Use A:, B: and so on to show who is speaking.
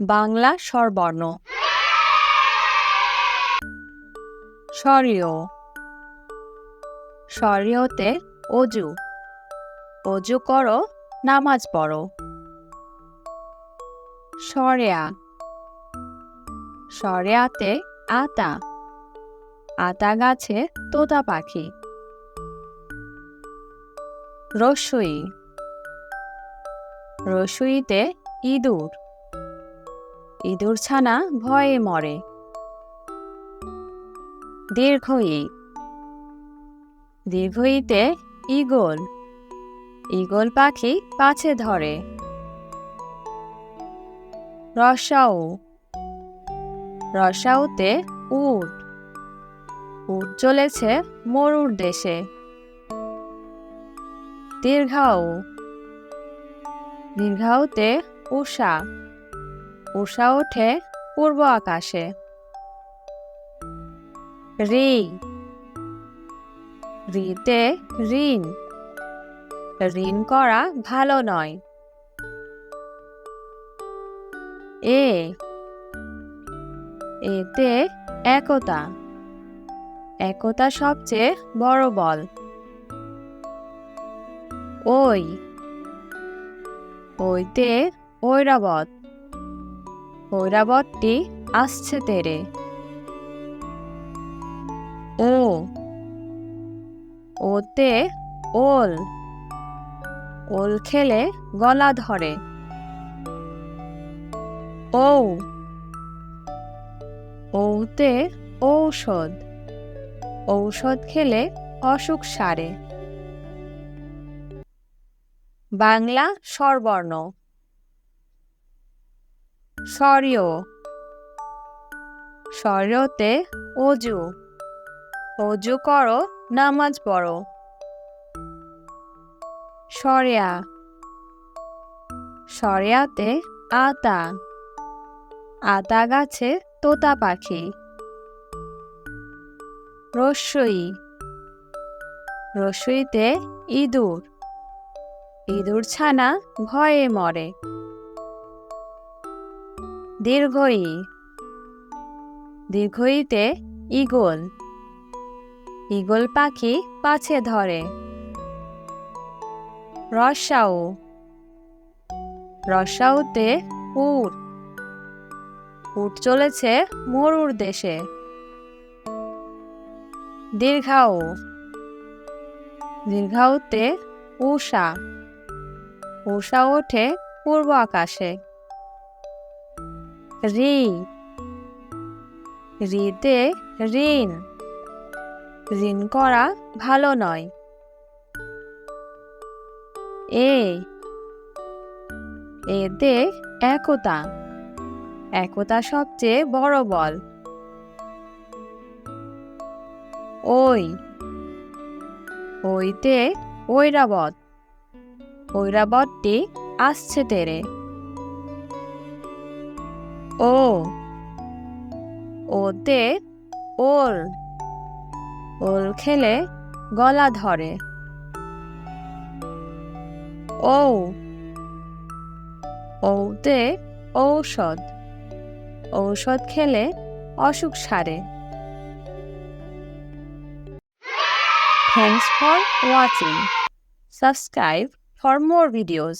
A: বাংলা স্বরবর্ণ। স্বরীয়। স্বরীয়তে অজু। অজু করো, নামাজ পড়ো। সরেয়া। সরেয়াতে আতা। আতা গাছে তোতা পাখি। রসুই। রসুইতে ইঁদুর। ইঁদুর ছানা ভয়ে মরে। দীর্ঘ ই দীর্ঘ দীর্ঘইতে ঈগল। ঈগল পাখি পাছে ধরে। রসাও রসাউতে উট। উট চলেছে মরুর দেশে। দীর্ঘাউ। দীর্ঘাউতে উষা উষা ওঠে পূর্ব আকাশে। রি রিতে ঋণ। ঋণ করা ভালো নয়। এ। এতে একতা। একতা সবচেয়ে বড় বল। ওই ওইতে ঐরাবত। ঐরাবতটি আসছে তেরে। ও। ওতে ওল। ওল খেলে গলা ধরে। ও। ওতে ঔষধ। ঔষধ খেলে অসুখ সারে। বাংলা স্বরবর্ণ। স্বরীয় স্বরীয়তে অজু। অজু করো, নামাজ পড়ো। সরেয়া। সরেয়াতে আতা। আতা গাছে তোতা পাখি। রস্যই রস্যইতে ইঁদুর। ইঁদুর ছানা ভয়ে মরে। দীর্ঘই ইতে ঈগল ঈগল পাখি পাছে ধরে। রসাউ, রসাউতে উট উট চলেছে মরুর দেশে। দীর্ঘাউ, দীর্ঘাউতে উষা উষা ওঠে পূর্ব আকাশে। রি রিতে ঋণ ঋণ করা ভালো নয় এ এতে একতা একতা সবচেয়ে বড় বল ওই ওইতে ঐরাবত ঐরাবতটি আসছে তেরে ও। ওতে ওল। ওল খেলে গলা ধরে। ও ওতে ঔষধ। ঔষধ খেলে অসুখ সারে। Thanks for watching subscribe for more videos